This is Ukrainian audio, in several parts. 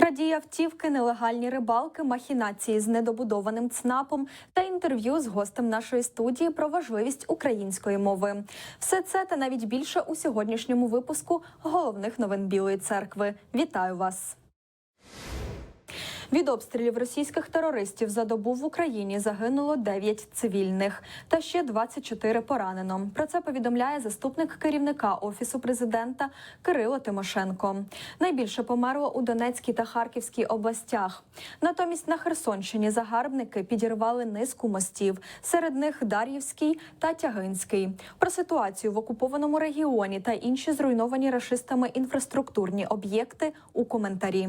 Крадії автівки, нелегальні рибалки, махінації з недобудованим ЦНАПом та інтерв'ю з гостем нашої студії про важливість української мови. Все це та навіть більше у сьогоднішньому випуску головних новин Білої церкви. Вітаю вас! Від обстрілів російських терористів за добу в Україні загинуло 9 цивільних та ще 24 поранено. Про це повідомляє заступник керівника офісу президента Кирило Тимошенко. Найбільше померло у Донецькій та Харківській областях. Натомість на Херсонщині загарбники підірвали низку мостів, серед них Дар'ївський та Тягинський. Про ситуацію в окупованому регіоні та інші зруйновані рашистами інфраструктурні об'єкти у коментарі.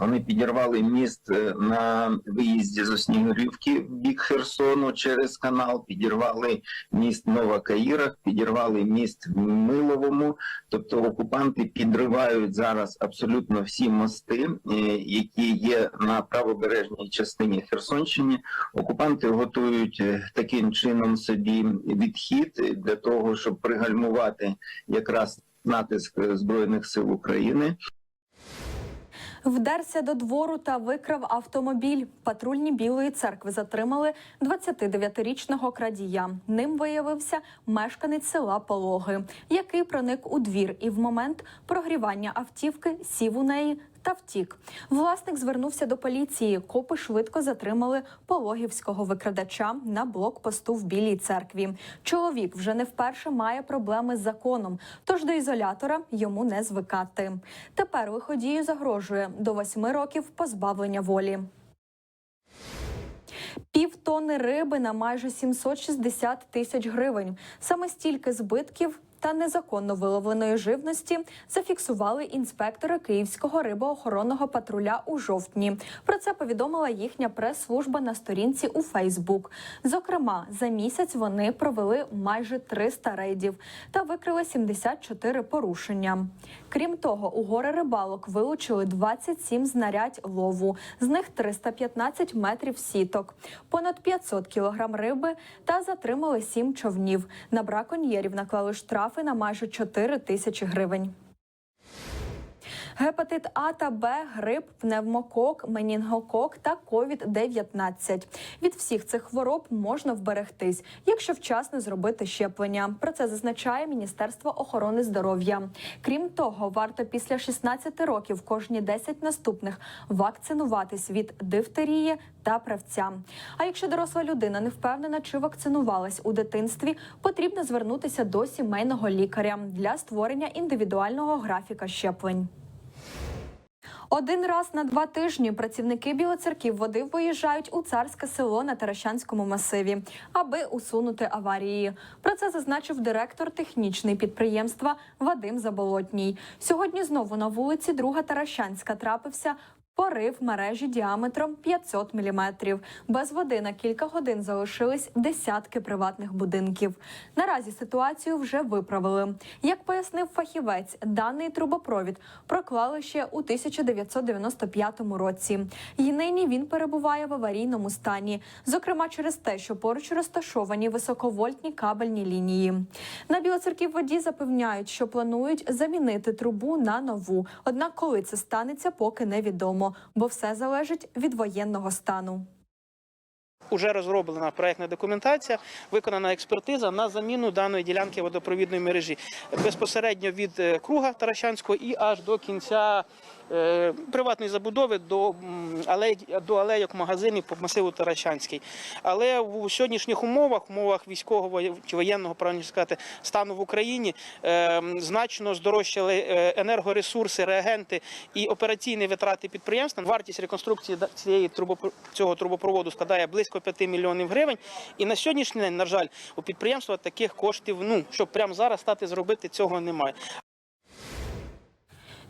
Вони підірвали міст е, на виїзді з Оснігурівки в бік Херсону через канал, підірвали міст Нова Каїра, підірвали міст в Миловому. Тобто окупанти підривають зараз абсолютно всі мости, е, які є на правобережній частині Херсонщини. Окупанти готують е, таким чином собі відхід для того, щоб пригальмувати якраз натиск збройних сил України. Вдерся до двору та викрав автомобіль. Патрульні Білої церкви затримали 29-річного крадія. Ним виявився мешканець села Пологи, який проник у двір і в момент прогрівання автівки сів у неї. Та втік. Власник звернувся до поліції. Копи швидко затримали пологівського викрадача на блокпосту в Білій церкві. Чоловік вже не вперше має проблеми з законом, тож до ізолятора йому не звикати. Тепер виходію загрожує до восьми років позбавлення волі. Півтони риби на майже 760 тисяч гривень. Саме стільки збитків та незаконно виловленої живності зафіксували інспектори Київського рибоохоронного патруля у жовтні. Про це повідомила їхня прес-служба на сторінці у Фейсбук. Зокрема, за місяць вони провели майже 300 рейдів та викрили 74 порушення. Крім того, у гори рибалок вилучили 27 знарядь лову, з них 315 метрів сіток, понад 500 кілограм риби та затримали 7 човнів. На браконьєрів наклали штрафи на майже 4 тисячі гривень. Гепатит А та Б, грип, пневмокок, менінгокок та COVID-19. Від всіх цих хвороб можна вберегтись, якщо вчасно зробити щеплення. Про це зазначає Міністерство охорони здоров'я. Крім того, варто після 16 років кожні 10 наступних вакцинуватись від дифтерії та правця. А якщо доросла людина не впевнена, чи вакцинувалась у дитинстві, потрібно звернутися до сімейного лікаря для створення індивідуального графіка щеплень. Один раз на два тижні працівники білоцерків води виїжджають у царське село на Таращанському масиві, аби усунути аварії. Про це зазначив директор технічного підприємства Вадим Заболотній. Сьогодні знову на вулиці Друга Таращанська трапився. Порив мережі діаметром 500 міліметрів. Без води на кілька годин залишились десятки приватних будинків. Наразі ситуацію вже виправили. Як пояснив фахівець, даний трубопровід проклали ще у 1995 році. І нині він перебуває в аварійному стані, зокрема через те, що поруч розташовані високовольтні кабельні лінії. На Білоцерківводі запевняють, що планують замінити трубу на нову. Однак, коли це станеться, поки невідомо, бо все залежить від воєнного стану. Уже розроблена проектна документація, виконана експертиза на заміну даної ділянки водопровідної мережі безпосередньо від е, круга Таращанського і аж до кінця приватної забудови до алей, до алейок магазинів по масиву Таращанський. Але в сьогоднішніх умовах, умовах військового чи воєнного правильно сказати, стану в Україні е, значно здорожчали е, енергоресурси, реагенти і операційні витрати підприємства. Вартість реконструкції цієї цього трубопроводу складає близько 5 мільйонів гривень. І на сьогоднішній день, на жаль, у підприємства таких коштів, ну щоб прямо зараз стати зробити, цього немає.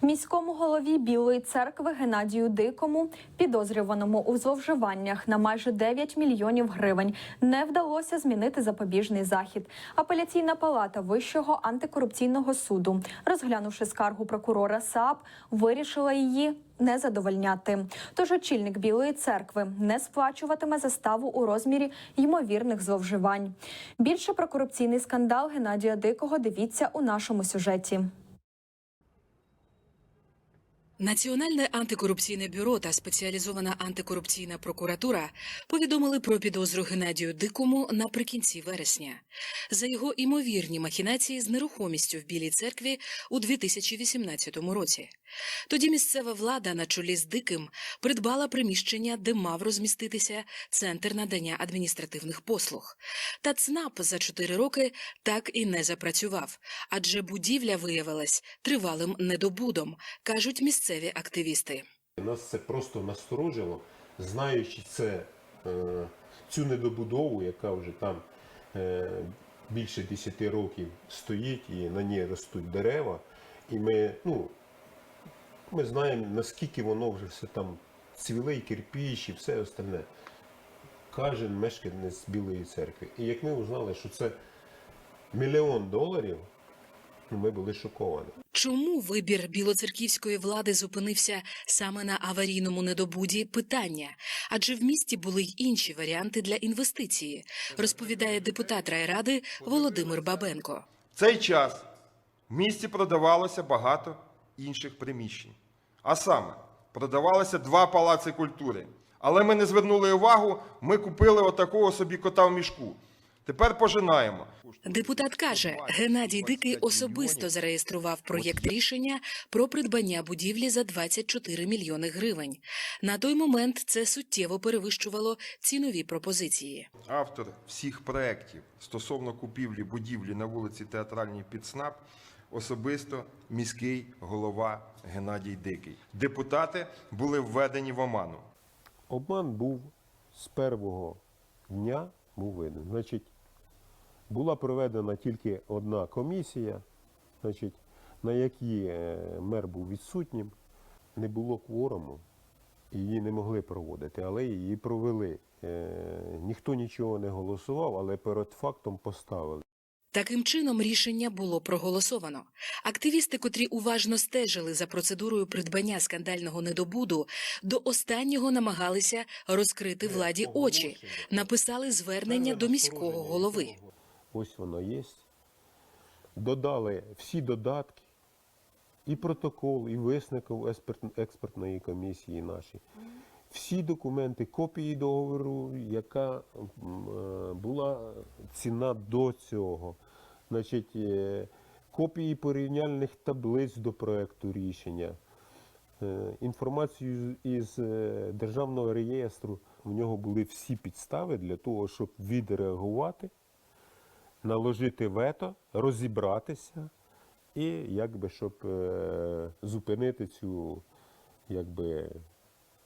Міському голові Білої церкви Геннадію Дикому, підозрюваному у зловживаннях на майже 9 мільйонів гривень, не вдалося змінити запобіжний захід. Апеляційна палата Вищого антикорупційного суду, розглянувши скаргу прокурора САП, вирішила її. Не задовольняти, тож очільник Білої церкви не сплачуватиме заставу у розмірі ймовірних зловживань. Більше про корупційний скандал Геннадія Дикого дивіться у нашому сюжеті. Національне антикорупційне бюро та спеціалізована антикорупційна прокуратура повідомили про підозру Геннадію Дикому наприкінці вересня за його імовірні махінації з нерухомістю в Білій церкві у 2018 році. Тоді місцева влада на чолі з Диким придбала приміщення, де мав розміститися центр надання адміністративних послуг. Та ЦНАП за чотири роки так і не запрацював, адже будівля виявилась тривалим недобудом, кажуть місцеві активісти. Нас це просто насторожило, знаючи це, е, цю недобудову, яка вже там е, більше 10 років стоїть і на ній ростуть дерева. І ми, ну, ми знаємо, наскільки воно вже все там цвіле, і кирпіч і все остальне. Кожен мешканець Білої церкви. І як ми узнали, що це мільйон доларів, ну, ми були шоковані. Чому вибір білоцерківської влади зупинився саме на аварійному недобуді? Питання, адже в місті були й інші варіанти для інвестиції, розповідає депутат райради Володимир Бабенко. В цей час в місті продавалося багато інших приміщень. А саме, продавалося два палаци культури. Але ми не звернули увагу, ми купили отакого собі кота в мішку. Тепер пожинаємо. Депутат каже, Геннадій Дикий особисто зареєстрував проєкт рішення про придбання будівлі за 24 мільйони гривень. На той момент це суттєво перевищувало цінові пропозиції. Автор всіх проєктів стосовно купівлі будівлі на вулиці Театральній під СНАП особисто міський голова Геннадій Дикий. Депутати були введені в оману. Обман був з першого дня був виден. Значить, була проведена тільки одна комісія, значить, на якій е, мер був відсутнім, не було кворуму, її не могли проводити, але її провели. Е, Ніхто нічого не голосував, але перед фактом поставили. Таким чином рішення було проголосовано. Активісти, котрі уважно стежили за процедурою придбання скандального недобуду, до останнього намагалися розкрити владі очі, написали звернення до міського голови. Ось воно є. Додали всі додатки, і протокол, і висновок експерт- експертної комісії наші. Всі документи, копії договору, яка е, була ціна до цього. Значить, е, копії порівняльних таблиць до проекту рішення. Е, Інформацію із е, державного реєстру в нього були всі підстави для того, щоб відреагувати наложити вето, розібратися і якби щоб зупинити цю якби,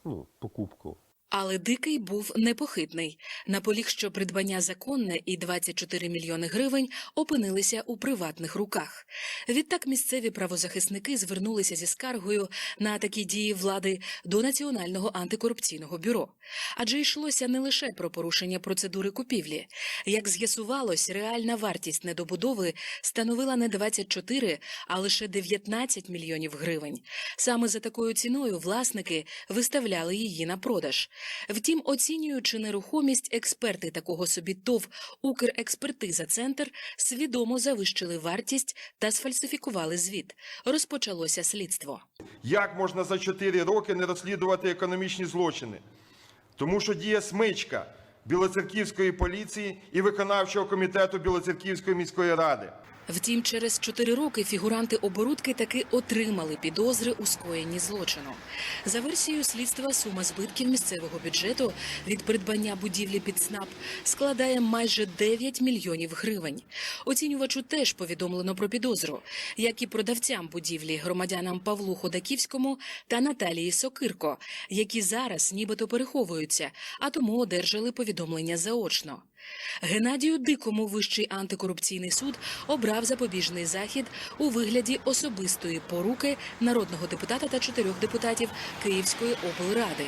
ну, покупку. Але Дикий був непохитний. Наполіг, що придбання законне і 24 мільйони гривень опинилися у приватних руках. Відтак місцеві правозахисники звернулися зі скаргою на такі дії влади до Національного антикорупційного бюро. Адже йшлося не лише про порушення процедури купівлі. Як з'ясувалось, реальна вартість недобудови становила не 24, а лише 19 мільйонів гривень. Саме за такою ціною власники виставляли її на продаж. Втім, оцінюючи нерухомість, експерти такого собі ТОВ «Укрекспертиза Центр» свідомо завищили вартість та сфальсифікували звіт. Розпочалося слідство. Як можна за 4 роки не розслідувати економічні злочини? Тому що діє смичка Білоцерківської поліції і виконавчого комітету Білоцерківської міської ради. Втім, через чотири роки фігуранти оборудки таки отримали підозри у скоєнні злочину. За версією слідства, сума збитків місцевого бюджету від придбання будівлі під СНАП складає майже 9 мільйонів гривень. Оцінювачу теж повідомлено про підозру, як і продавцям будівлі громадянам Павлу Ходаківському та Наталії Сокирко, які зараз нібито переховуються, а тому одержали повідомлення заочно. Геннадію Дикому Вищий антикорупційний суд обрав запобіжний захід у вигляді особистої поруки народного депутата та чотирьох депутатів Київської облради.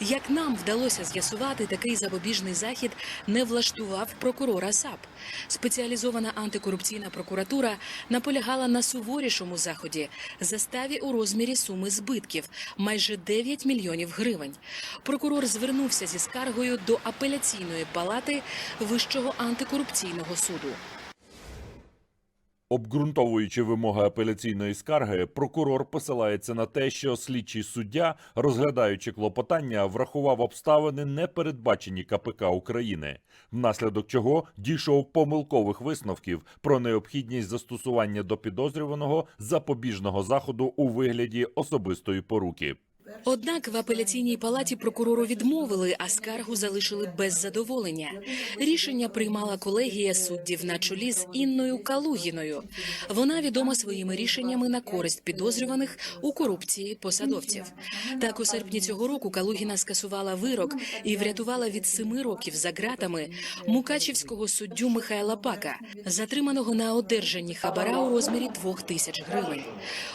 Як нам вдалося з'ясувати, такий запобіжний захід не влаштував прокурора САП. Спеціалізована антикорупційна прокуратура наполягала на суворішому заході заставі у розмірі суми збитків майже 9 мільйонів гривень. Прокурор звернувся зі скаргою до апеляційної палати Вищого антикорупційного суду. Обґрунтовуючи вимоги апеляційної скарги, прокурор посилається на те, що слідчий суддя, розглядаючи клопотання, врахував обставини, не передбачені КПК України, внаслідок чого дійшов помилкових висновків про необхідність застосування до підозрюваного запобіжного заходу у вигляді особистої поруки. Однак в апеляційній палаті прокурору відмовили, а скаргу залишили без задоволення. Рішення приймала колегія суддів на чолі з Інною Калугіною. Вона відома своїми рішеннями на користь підозрюваних у корупції посадовців. Так, у серпні цього року Калугіна скасувала вирок і врятувала від семи років за ґратами мукачівського суддю Михайла Пака, затриманого на одержанні хабара у розмірі двох тисяч гривень.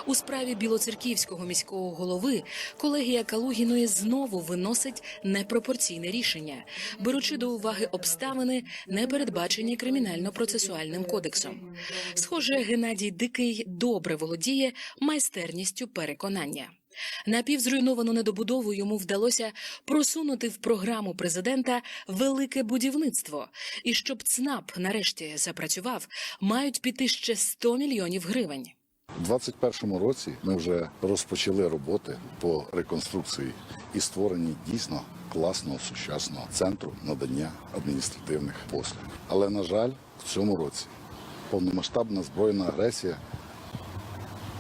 У справі білоцерківського міського голови колегія Калугіної знову виносить непропорційне рішення, беручи до уваги обставини, не передбачені кримінально-процесуальним кодексом. Схоже, Геннадій Дикий добре володіє майстерністю переконання. Напівзруйновану недобудову йому вдалося просунути в програму президента велике будівництво. І щоб ЦНАП нарешті запрацював, мають піти ще 100 мільйонів гривень. У 2021 році ми вже розпочали роботи по реконструкції і створенні дійсно класного сучасного центру надання адміністративних послуг. Але на жаль, в цьому році повномасштабна збройна агресія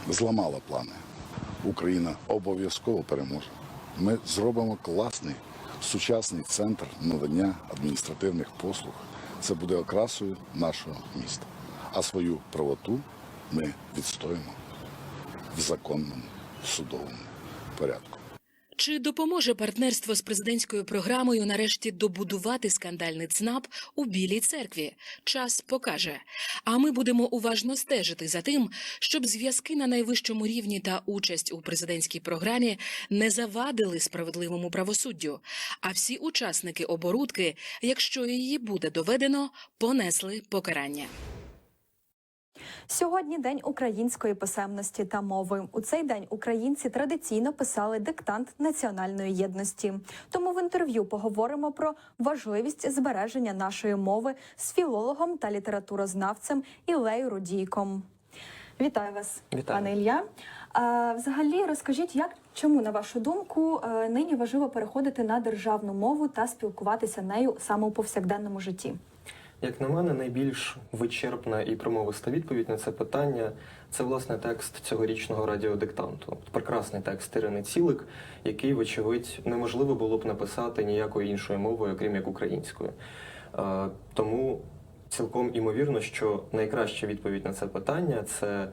зламала плани. Україна обов'язково переможе. Ми зробимо класний сучасний центр надання адміністративних послуг. Це буде окрасою нашого міста. А свою правоту ми відстоїмо в законному судовому порядку. Чи допоможе партнерство з президентською програмою нарешті добудувати скандальний ЦНАП у Білій церкві? Час покаже. А ми будемо уважно стежити за тим, щоб зв'язки на найвищому рівні та участь у президентській програмі не завадили справедливому правосуддю. А всі учасники оборудки, якщо її буде доведено, понесли покарання. Сьогодні день української писемності та мови. У цей день українці традиційно писали диктант національної єдності. Тому в інтерв'ю поговоримо про важливість збереження нашої мови з філологом та літературознавцем Ілею Рудійком. Вітаю вас, Вітаю. пане Ілля. А, взагалі, розкажіть, як чому на вашу думку е, нині важливо переходити на державну мову та спілкуватися нею саме у повсякденному житті? Як на мене, найбільш вичерпна і промовиста відповідь на це питання це власне текст цьогорічного радіодиктанту. Прекрасний текст Ірини Цілик, який, вочевидь, неможливо було б написати ніякою іншою мовою, окрім як українською. Е, Тому цілком імовірно, що найкраща відповідь на це питання це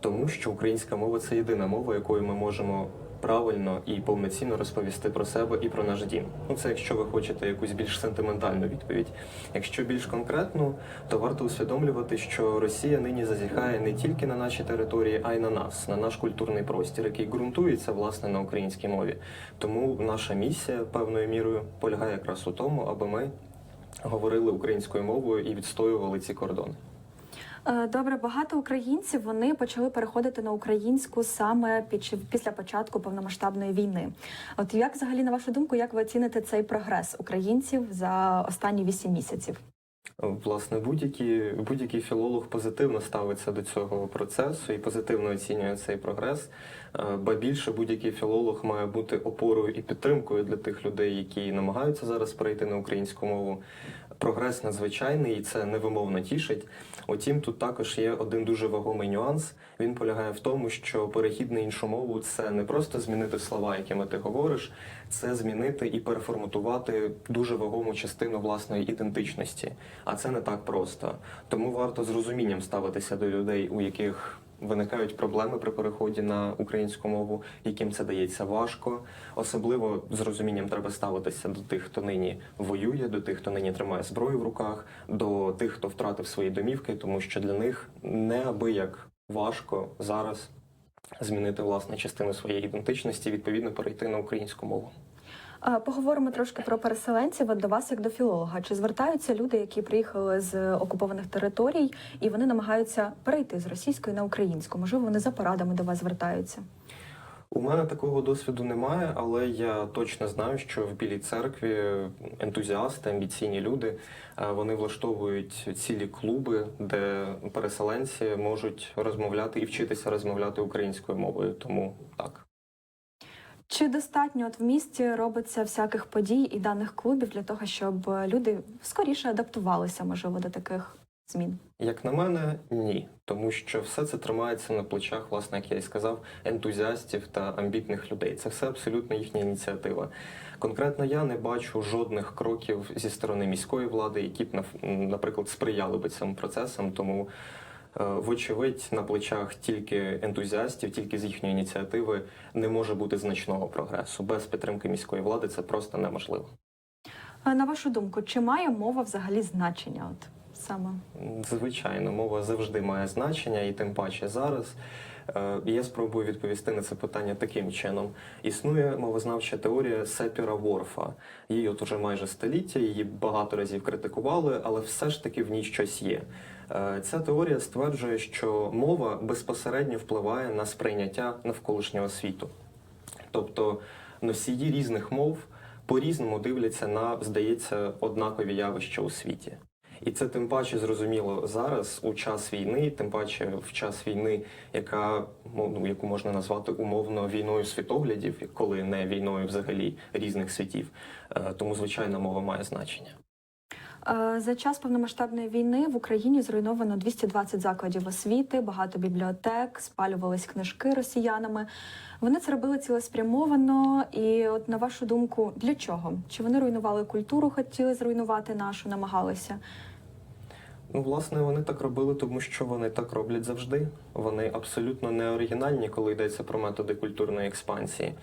тому, що українська мова це єдина мова, якою ми можемо правильно і повноцінно розповісти про себе і про наш дім. Ну це якщо ви хочете якусь більш сентиментальну відповідь. Якщо більш конкретно, то варто усвідомлювати, що Росія нині зазіхає не тільки на наші території, а й на нас, на наш культурний простір, який ґрунтується власне на українській мові. Тому наша місія певною мірою полягає якраз у тому, аби ми говорили українською мовою і відстоювали ці кордони. Е, Добре, багато українців вони почали переходити на українську саме після початку повномасштабної війни. От як взагалі на вашу думку, як ви оціните цей прогрес українців за останні вісім місяців? Власне, будь-який будь-який філолог позитивно ставиться до цього процесу і позитивно оцінює цей прогрес. Е, Ба більше будь-який філолог має бути опорою і підтримкою для тих людей, які намагаються зараз перейти на українську мову. Прогрес надзвичайний і це невимовно тішить. Утім, тут також є один дуже вагомий нюанс. Він полягає в тому, що перехід на іншу мову це не просто змінити слова, якими ти говориш, це змінити і переформатувати дуже вагому частину власної ідентичності. А це не так просто. Тому варто з розумінням ставитися до людей, у яких виникають проблеми при переході на українську мову, яким це дається важко. Особливо з розумінням треба ставитися до тих, хто нині воює, до тих, хто нині тримає зброю в руках, до тих, хто втратив свої домівки, тому що для них неабияк важко зараз змінити власне частину своєї ідентичності, відповідно перейти на українську мову. Поговоримо трошки про переселенців. От до вас, як до філолога, чи звертаються люди, які приїхали з окупованих територій, і вони намагаються перейти з російської на українську? Можливо, вони за порадами до вас звертаються? У мене такого досвіду немає, але я точно знаю, що в Білій церкві ентузіасти, амбіційні люди е, вони влаштовують цілі клуби, де переселенці можуть розмовляти і вчитися розмовляти українською мовою. Тому так. Чи достатньо от в місті робиться всяких подій і даних клубів для того, щоб люди скоріше адаптувалися, можливо, до таких змін? Як на мене, ні, тому що все це тримається на плечах, власне, як я і сказав, ентузіастів та амбітних людей. Це все абсолютно їхня ініціатива. Конкретно я не бачу жодних кроків зі сторони міської влади, які б наприклад сприяли би цим процесам. Тому, е, вочевидь, на плечах тільки ентузіастів, тільки з їхньої ініціативи не може бути значного прогресу. Без підтримки міської влади це просто неможливо. На вашу думку, чи має мова взагалі значення? От саме Звичайно, мова завжди має значення, і тим паче зараз. Е, Я спробую відповісти на це питання таким чином. Існує мовознавча теорія Сепіра Ворфа. Її от уже майже століття, її багато разів критикували, але все ж таки в ній щось є. Е, Ця теорія стверджує, що мова безпосередньо впливає на сприйняття навколишнього світу. Тобто носії різних мов по-різному дивляться на, здається, однакові явища у світі. І це тим паче зрозуміло зараз, у час війни, тим паче в час війни, яка ну, яку можна назвати умовно війною світоглядів, коли не війною взагалі різних світів. Е, Тому звичайно мова має значення. Е, За час повномасштабної війни в Україні зруйновано 220 закладів освіти, багато бібліотек, спалювались книжки росіянами. Вони це робили цілеспрямовано. І, от на вашу думку, для чого? Чи вони руйнували культуру, хотіли зруйнувати нашу, намагалися? Ну, власне, вони так робили, тому що вони так роблять завжди. Вони абсолютно не оригінальні, коли йдеться про методи культурної експансії.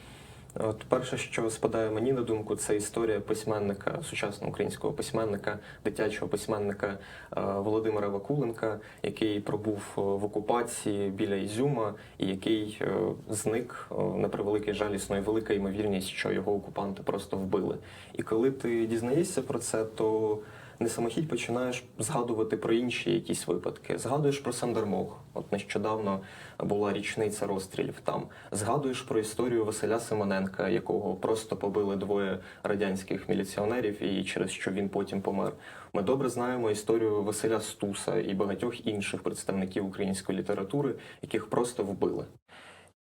От перше, що спадає мені на думку, це історія письменника, сучасного українського письменника, дитячого письменника е, Володимира Вакуленка, який пробув е, в окупації біля Ізюма, і який е, зник на превеликий жаль, існує велика ймовірність, що його окупанти просто вбили. І коли ти дізнаєшся про це, то не самохідь починаєш згадувати про інші якісь випадки. Згадуєш про Сандермох. От нещодавно була річниця розстрілів там. Згадуєш про історію Василя Симоненка, якого просто побили двоє радянських міліціонерів, і через що він потім помер. Ми добре знаємо історію Василя Стуса і багатьох інших представників української літератури, яких просто вбили.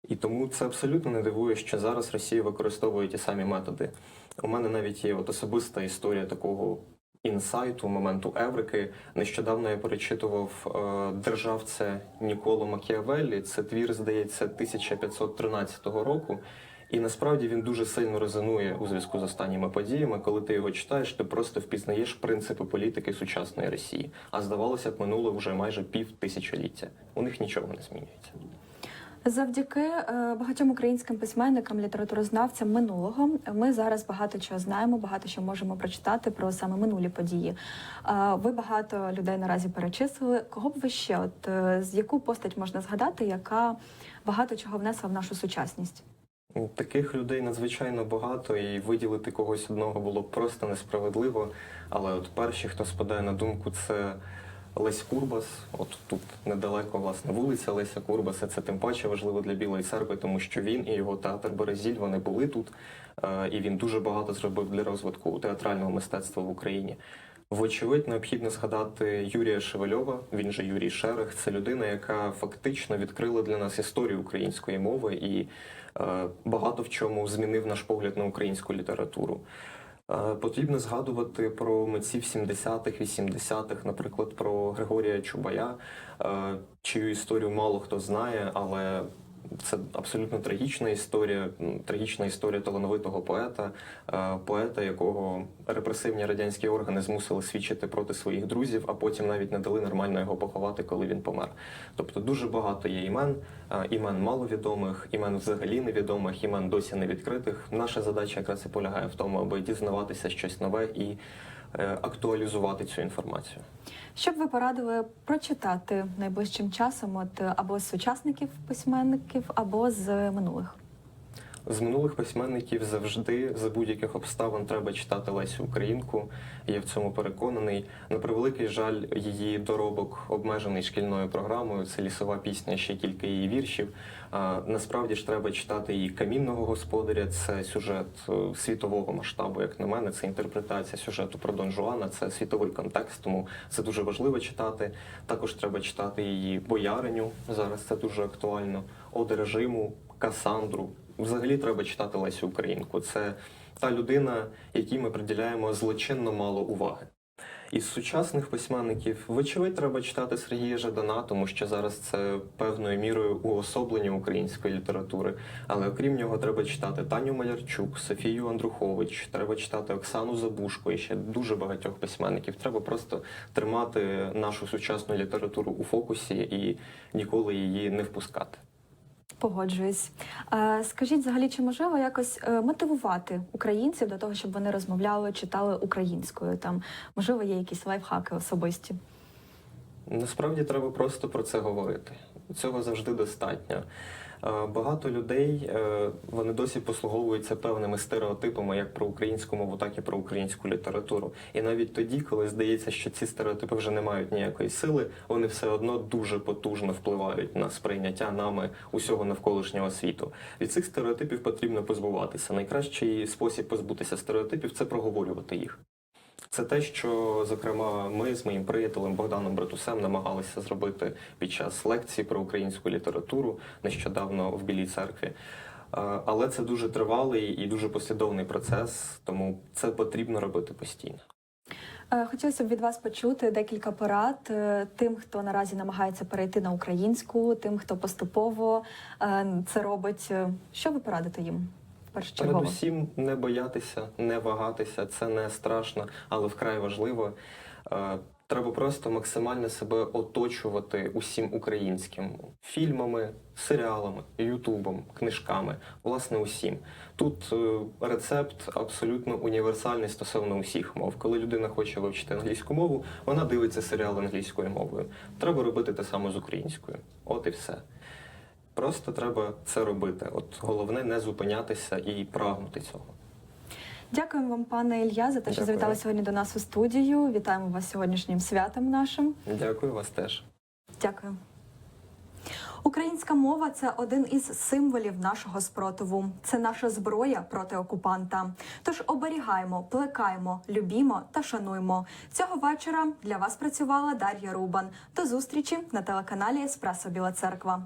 І тому це абсолютно не дивує, що зараз Росія використовує ті самі методи. У мене навіть є от особиста історія такого інсайту, моменту Еврики. Нещодавно я перечитував е, державця Ніколо Макіавеллі. Це твір, здається, 1513 року. І насправді він дуже сильно резонує у зв'язку з останніми подіями. Коли ти його читаєш, ти просто впізнаєш принципи політики сучасної Росії. А здавалося б, минуло вже майже пів тисячоліття. У них нічого не змінюється. Завдяки е, багатьом українським письменникам, літературознавцям минулого ми зараз багато чого знаємо, багато що можемо прочитати про саме минулі події. Е, Ви багато людей наразі перечислили. Кого б ви ще, от е, з яку постать можна згадати, яка багато чого внесла в нашу сучасність? Таких людей надзвичайно багато, і виділити когось одного було б просто несправедливо. Але от перші, хто спадає на думку, це Лесь Курбас. От тут недалеко, власне, вулиця Леся Курбаса. Це тим паче важливо для Білої церкви, тому що він і його театр Березіль вони були тут, е, і він дуже багато зробив для розвитку театрального мистецтва в Україні. Вочевидь, необхідно згадати Юрія Шевельова, він же Юрій Шерех. Це людина, яка фактично відкрила для нас історію української мови і е, багато в чому змінив наш погляд на українську літературу. Е, Потрібно згадувати про митців 70-х, 80-х, наприклад, про Григорія Чубая, е, чию історію мало хто знає, але це абсолютно трагічна історія, трагічна історія талановитого поета, е, поета, якого репресивні радянські органи змусили свідчити проти своїх друзів, а потім навіть не дали нормально його поховати, коли він помер. Тобто дуже багато є імен, е, імен маловідомих, імен взагалі невідомих, імен досі не відкритих. Наша задача якраз і полягає в тому, аби дізнаватися щось нове і актуалізувати цю інформацію. Що б ви порадили прочитати найближчим часом, от е, або з сучасників письменників, або з минулих? З минулих письменників завжди за будь-яких обставин треба читати Лесю Українку. Я в цьому переконаний. На превеликий жаль, її доробок обмежений шкільною програмою. Це лісова пісня, ще кілька її віршів. А насправді ж треба читати її камінного господаря. Це сюжет е, світового масштабу, як на мене. Це інтерпретація сюжету про Дон Жуана. Це світовий контекст, тому це дуже важливо читати. Також треба читати її бояриню. Зараз це дуже актуально. Оди режиму, Касандру. Взагалі треба читати Лесю Українку. Це та людина, якій ми приділяємо злочинно мало уваги. Із сучасних письменників, вочевидь, треба читати Сергія Жадана, тому що зараз це певною мірою уособлення української літератури. Але окрім нього, треба читати Таню Малярчук, Софію Андрухович, треба читати Оксану Забушко і ще дуже багатьох письменників. Треба просто тримати нашу сучасну літературу у фокусі і ніколи її не впускати. Погоджуюсь. Е, Скажіть, взагалі, чи можливо якось е, мотивувати українців до того, щоб вони розмовляли, читали українською? Там можливо є якісь лайфхаки особисті. Насправді треба просто про це говорити. Цього завжди достатньо. Е, Багато людей е, вони досі послуговуються певними стереотипами як про українську мову, так і про українську літературу. І навіть тоді, коли здається, що ці стереотипи вже не мають ніякої сили, вони все одно дуже потужно впливають на сприйняття нами усього навколишнього світу. Від цих стереотипів потрібно позбуватися. Найкращий спосіб позбутися стереотипів це проговорювати їх. Це те, що зокрема ми з моїм приятелем Богданом Братусем намагалися зробити під час лекції про українську літературу нещодавно в Білій церкві. Але це дуже тривалий і дуже послідовний процес, тому це потрібно робити постійно. Е, Хотілося б від вас почути декілька порад е, тим, хто наразі намагається перейти на українську, тим, хто поступово е, це робить. Що ви порадите їм? Першочергово. Передусім не боятися, не вагатися, це не страшно, але вкрай важливо. Е, Треба просто максимально себе оточувати усім українським фільмами, серіалами, ютубом, книжками, власне, усім. Тут е, рецепт абсолютно універсальний стосовно усіх мов. Коли людина хоче вивчити англійську мову, вона дивиться серіал англійською мовою. Треба робити те саме з українською. От і все. Просто треба це робити. От головне не зупинятися і прагнути цього. Дякуємо вам, пане Ілля, за те, що Дякую. завітали сьогодні до нас у студію. Вітаємо вас сьогоднішнім святом нашим. Дякую вас теж. Дякую. Українська мова це один із символів нашого спротиву. Це наша зброя проти окупанта. Тож оберігаємо, плекаємо, любімо та шануємо. Цього вечора для вас працювала Дар'я Рубан. До зустрічі на телеканалі Еспресо Біла Церква.